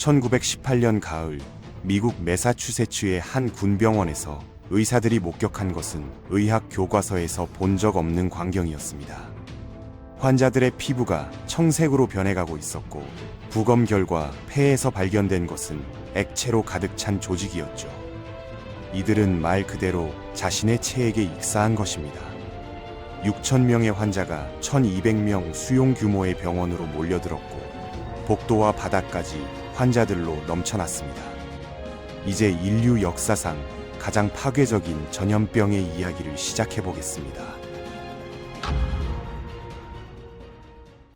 1918년 가을 미국 매사추세츠의 한 군병원에서 의사들이 목격한 것은 의학 교과서에서 본 적 없는 광경이었습니다. 환자들의 피부가 청색으로 변해가고 있었고 부검 결과 폐에서 발견된 것은 액체로 가득 찬 조직이었죠. 이들은 말 그대로 자신의 체액에 익사한 것입니다. 6천 명의 환자가 1,200명 수용 규모의 병원으로 몰려들었고 복도와 바닥까지 환자들로 넘쳐났습니다. 이제 인류 역사상 가장 파괴적인 전염병의 이야기를 시작해 보겠습니다.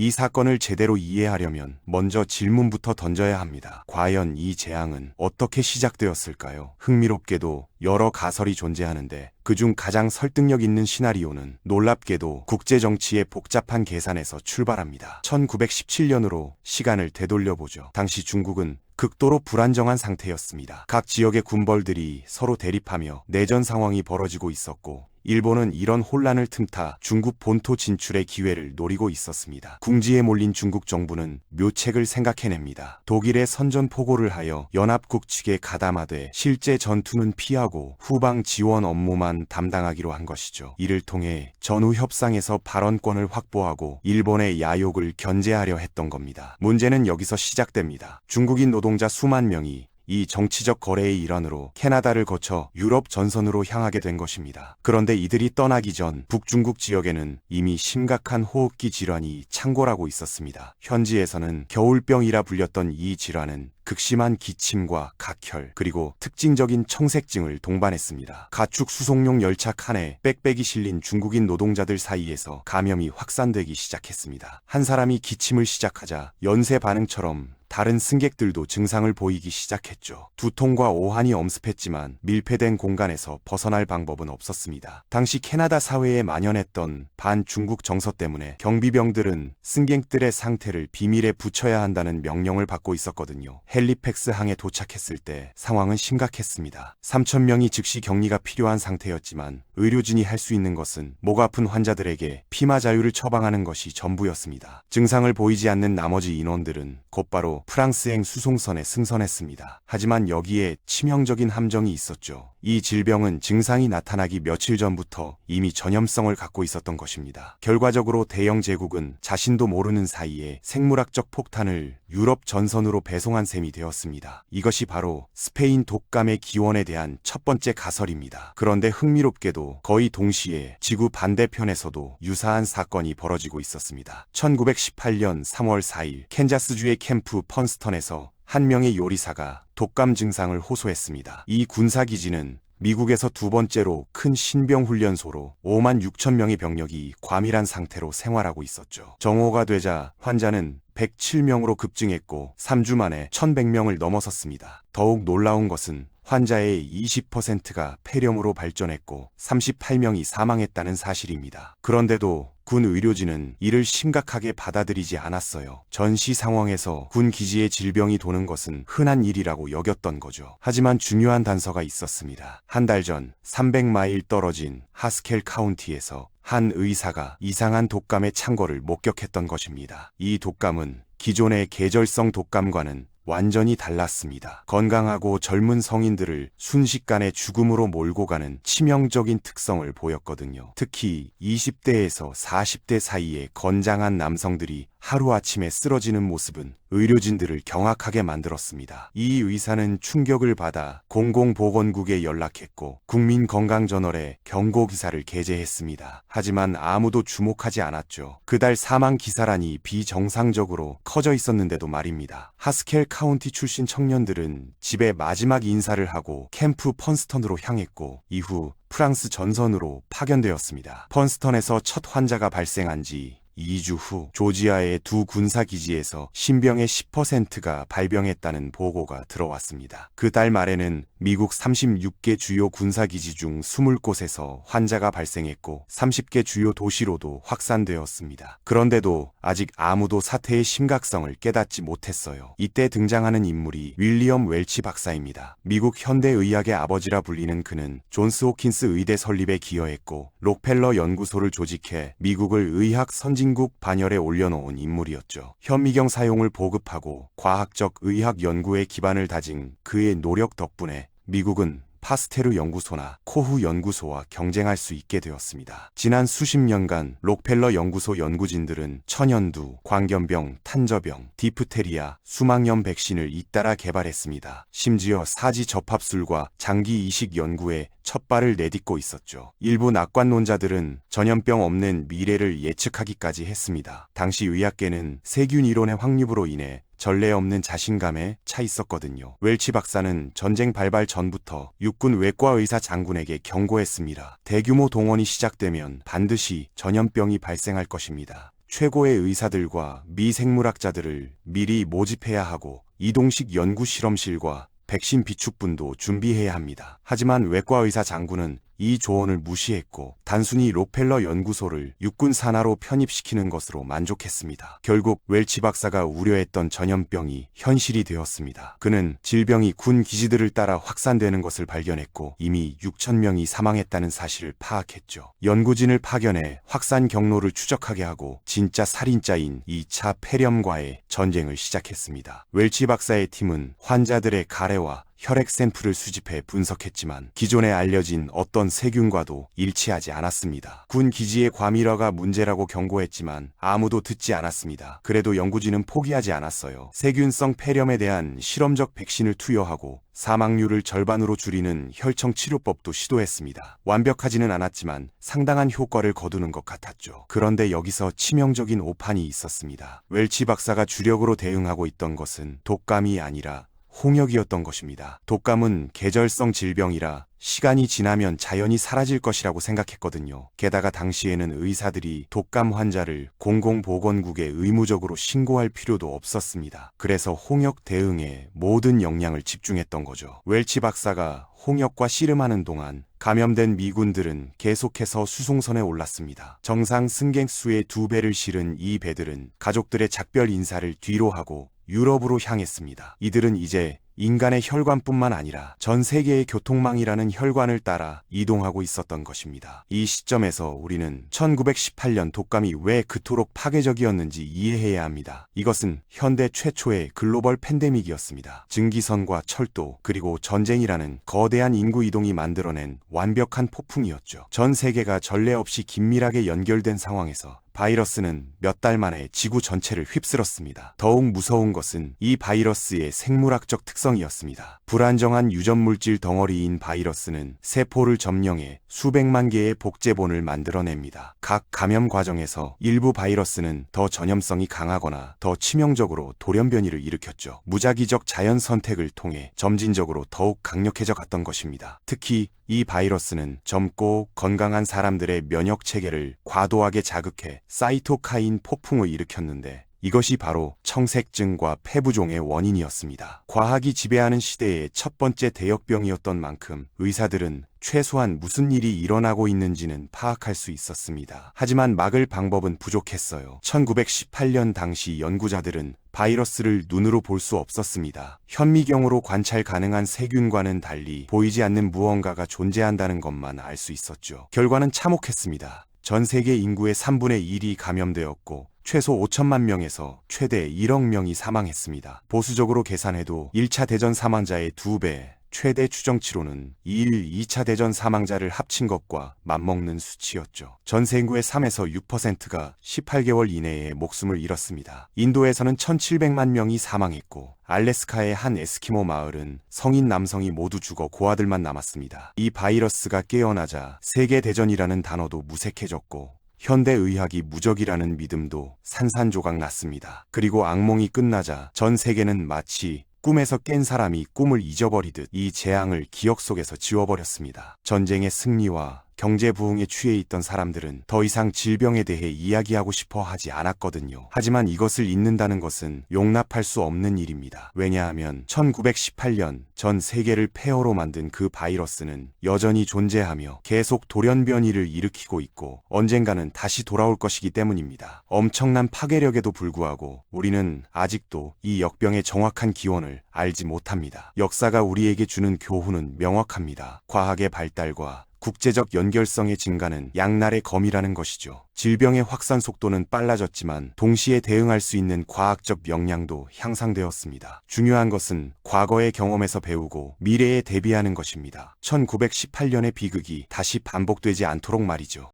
이 사건을 제대로 이해하려면 먼저 질문부터 던져야 합니다. 과연 이 재앙은 어떻게 시작되었을까요? 흥미롭게도 여러 가설이 존재하는데 그중 가장 설득력 있는 시나리오는 놀랍게도 국제 정치의 복잡한 계산에서 출발합니다. 1917년으로 시간을 되돌려보죠. 당시 중국은 극도로 불안정한 상태였습니다. 각 지역의 군벌들이 서로 대립하며 내전 상황이 벌어지고 있었고 일본은 이런 혼란을 틈타 중국 본토 진출의 기회를 노리고 있었습니다. 궁지에 몰린 중국 정부는 묘책을 생각해냅니다. 독일의 선전포고를 하여 연합국 측에 가담하되 실제 전투는 피하고 후방 지원 업무만 담당하기로 한 것이죠. 이를 통해 전후 협상에서 발언권을 확보하고 일본의 야욕을 견제하려 했던 겁니다. 문제는 여기서 시작됩니다. 중국인 노동자 수만 명이 이 정치적 거래의 일환으로 캐나다를 거쳐 유럽 전선으로 향하게 된 것입니다. 그런데 이들이 떠나기 전 북중국 지역에는 이미 심각한 호흡기 질환이 창궐하고 있었습니다. 현지에서는 겨울병이라 불렸던 이 질환은 극심한 기침과 각혈 그리고 특징적인 청색증을 동반했습니다. 가축 수송용 열차 칸에 빽빽이 실린 중국인 노동자들 사이에서 감염이 확산되기 시작했습니다. 한 사람이 기침을 시작하자 연쇄 반응처럼 다른 승객들도 증상을 보이기 시작했죠. 두통과 오한이 엄습했지만 밀폐된 공간에서 벗어날 방법은 없었습니다. 당시 캐나다 사회에 만연했던 반중국 정서 때문에 경비병들은 승객들의 상태를 비밀에 붙여야 한다는 명령을 받고 있었거든요. 헬리팩스 항에 도착했을 때 상황은 심각했습니다. 3천 명이 즉시 격리가 필요한 상태였지만 의료진이 할 수 있는 것은 목 아픈 환자들에게 피마 자유를 처방하는 것이 전부였습니다. 증상을 보이지 않는 나머지 인원들은 곧바로 프랑스행 수송선에 승선했습니다. 하지만 여기에 치명적인 함정이 있었죠. 이 질병은 증상이 나타나기 며칠 전부터 이미 전염성을 갖고 있었던 것입니다. 결과적으로 대영 제국은 자신도 모르는 사이에 생물학적 폭탄을 유럽 전선으로 배송한 셈이 되었습니다. 이것이 바로 스페인 독감의 기원에 대한 첫 번째 가설입니다. 그런데 흥미롭게도 거의 동시에 지구 반대편에서도 유사한 사건이 벌어지고 있었습니다. 1918년 3월 4일 캔자스주의 캠프 펀스턴에서 한 명의 요리사가 독감 증상을 호소했습니다. 이 군사기지는 미국에서 두 번째로 큰 신병훈련소로 5만 6천 명의 병력이 과밀한 상태로 생활하고 있었죠. 정오가 되자 환자는 107명으로 급증했고 3주 만에 1100명을 넘어섰습니다. 더욱 놀라운 것은 환자의 20%가 폐렴으로 발전했고 38명이 사망했다는 사실입니다. 그런데도 군 의료진은 이를 심각하게 받아들이지 않았어요. 전시 상황에서 군 기지에 질병이 도는 것은 흔한 일이라고 여겼던 거죠. 하지만 중요한 단서가 있었습니다. 한 달 전 300마일 떨어진 하스켈 카운티에서 한 의사가 이상한 독감의 창궐을 목격했던 것입니다. 이 독감은 기존의 계절성 독감과는 완전히 달랐습니다. 건강하고 젊은 성인들을 순식간에 죽음으로 몰고 가는 치명적인 특성을 보였거든요. 특히 20대에서 40대 사이의 건장한 남성들이 하루아침에 쓰러지는 모습은 의료진들을 경악하게 만들었습니다. 이 의사는 충격을 받아 공공보건국에 연락했고 국민건강저널에 경고 기사를 게재했습니다. 하지만 아무도 주목하지 않았죠. 그달 사망 기사란이 비정상적으로 커져 있었는데도 말입니다. 하스켈 카운티 출신 청년들은 집에 마지막 인사를 하고 캠프 펀스턴으로 향했고 이후 프랑스 전선으로 파견되었습니다. 펀스턴에서 첫 환자가 발생한 지 2주 후 조지아의 두 군사기지에서 신병의 10%가 발병했다는 보고가 들어왔습니다. 그 달 말에는 미국 36개 주요 군사기지 중 20곳에서 환자가 발생했고 30개 주요 도시로도 확산되었습니다. 그런데도 아직 아무도 사태의 심각성을 깨닫지 못했어요. 이때 등장하는 인물이 윌리엄 웰치 박사입니다. 미국 현대의학의 아버지라 불리는 그는 존스 호킨스 의대 설립에 기여했고 록펠러 연구소를 조직해 미국을 의학 선진 선진국 반열에 올려놓은 인물이었죠. 현미경 사용을 보급하고 과학적 의학 연구에 기반을 다진 그의 노력 덕분에 미국은 파스테르 연구소나 코후 연구소와 경쟁할 수 있게 되었습니다. 지난 수십 년간 록펠러 연구소 연구진들은 천연두, 광견병, 탄저병, 디프테리아, 수막염 백신을 잇따라 개발했습니다. 심지어 사지 접합술과 장기 이식 연구에 첫 발을 내딛고 있었죠. 일부 낙관론자들은 전염병 없는 미래를 예측하기까지 했습니다. 당시 의학계는 세균 이론의 확립으로 인해 전례 없는 자신감에 차 있었거든요. 웰치 박사는 전쟁 발발 전부터 육군 외과 의사 장군에게 경고했습니다. 대규모 동원이 시작되면 반드시 전염병이 발생할 것입니다. 최고의 의사들과 미생물학자들을 미리 모집해야 하고 이동식 연구 실험실과 백신 비축분도 준비해야 합니다. 하지만 외과 의사 장군은 이 조언을 무시했고 단순히 로펠러 연구소를 육군 산하로 편입시키는 것으로 만족했습니다. 결국 웰치 박사가 우려했던 전염병이 현실이 되었습니다. 그는 질병이 군 기지들을 따라 확산되는 것을 발견했고 이미 6천 명이 사망했다는 사실을 파악했죠. 연구진을 파견해 확산 경로를 추적하게 하고 진짜 살인자인 2차 폐렴과의 전쟁을 시작했습니다. 웰치 박사의 팀은 환자들의 가래와 혈액 샘플을 수집해 분석했지만 기존에 알려진 어떤 세균과도 일치하지 않았습니다. 군 기지의 과밀화가 문제라고 경고했지만 아무도 듣지 않았습니다. 그래도 연구진은 포기하지 않았어요. 세균성 폐렴에 대한 실험적 백신을 투여하고 사망률을 절반으로 줄이는 혈청 치료법도 시도했습니다. 완벽하지는 않았지만 상당한 효과를 거두는 것 같았죠. 그런데 여기서 치명적인 오판이 있었습니다. 웰치 박사가 주력으로 대응하고 있던 것은 독감이 아니라 홍역이었던 것입니다. 독감은 계절성 질병이라 시간이 지나면 자연히 사라질 것이라고 생각했거든요. 게다가 당시에는 의사들이 독감 환자를 공공보건국에 의무적으로 신고할 필요도 없었습니다. 그래서 홍역 대응에 모든 역량을 집중했던 거죠. 웰치 박사가 홍역과 씨름하는 동안 감염된 미군들은 계속해서 수송선에 올랐습니다. 정상 승객수의 두 배를 실은 이 배들은 가족들의 작별 인사를 뒤로 하고 유럽으로 향했습니다. 이들은 이제 인간의 혈관뿐만 아니라 전 세계의 교통망이라는 혈관을 따라 이동하고 있었던 것입니다. 이 시점에서 우리는 1918년 독감이 왜 그토록 파괴적이었는지 이해해야 합니다. 이것은 현대 최초의 글로벌 팬데믹이었습니다. 증기선과 철도 그리고 전쟁이라는 거대한 인구 이동이 만들어낸 완벽한 폭풍이었죠. 전 세계가 전례 없이 긴밀하게 연결된 상황에서 바이러스는 몇 달 만에 지구 전체를 휩쓸었습니다. 더욱 무서운 것은 이 바이러스의 생물학적 특성이었습니다. 불안정한 유전 물질 덩어리인 바이러스는 세포를 점령해 수백만 개의 복제본을 만들어냅니다. 각 감염 과정에서 일부 바이러스는 더 전염성이 강하거나 더 치명적으로 돌연변이를 일으켰죠. 무작위적 자연 선택을 통해 점진적으로 더욱 강력해져 갔던 것입니다. 특히 이 바이러스는 젊고 건강한 사람들의 면역 체계를 과도하게 자극해 사이토카인 폭풍을 일으켰는데 이것이 바로 청색증과 폐부종의 원인이었습니다. 과학이 지배하는 시대의 첫 번째 대역병이었던 만큼 의사들은 최소한 무슨 일이 일어나고 있는지는 파악할 수 있었습니다. 하지만 막을 방법은 부족했어요. 1918년 당시 연구자들은 바이러스를 눈으로 볼 수 없었습니다. 현미경으로 관찰 가능한 세균과는 달리 보이지 않는 무언가가 존재한다는 것만 알 수 있었죠. 결과는 참혹했습니다. 전 세계 인구의 3분의 1이 감염되었고 최소 5천만 명에서 최대 1억 명이 사망했습니다. 보수적으로 계산해도 1차 대전 사망자의 2배, 최대 추정치로는 2일 2차 대전 사망자를 합친 것과 맞먹는 수치였죠. 전 세인구의 3에서 6%가 18개월 이내에 목숨을 잃었습니다. 인도에서는 1,700만 명이 사망했고 알래스카의 한 에스키모 마을은 성인 남성이 모두 죽어 고아들만 남았습니다. 이 바이러스가 깨어나자 세계 대전이라는 단어도 무색해졌고 현대의학이 무적이라는 믿음도 산산조각 났습니다. 그리고 악몽이 끝나자 전 세계는 마치 꿈에서 깬 사람이 꿈을 잊어버리듯 이 재앙을 기억 속에서 지워버렸습니다. 전쟁의 승리와 경제 부흥에 취해 있던 사람들은 더 이상 질병에 대해 이야기하고 싶어 하지 않았거든요. 하지만 이것을 잊는다는 것은 용납할 수 없는 일입니다. 왜냐하면 1918년 전 세계를 폐허로 만든 그 바이러스는 여전히 존재하며 계속 돌연변이를 일으키고 있고 언젠가는 다시 돌아올 것이기 때문입니다. 엄청난 파괴력에도 불구하고 우리는 아직도 이 역병의 정확한 기원을 알지 못합니다. 역사가 우리에게 주는 교훈은 명확합니다. 과학의 발달과 국제적 연결성의 증가는 양날의 검이라는 것이죠. 질병의 확산 속도는 빨라졌지만 동시에 대응할 수 있는 과학적 역량도 향상되었습니다. 중요한 것은 과거의 경험에서 배우고 미래에 대비하는 것입니다. 1918년의 비극이 다시 반복되지 않도록 말이죠.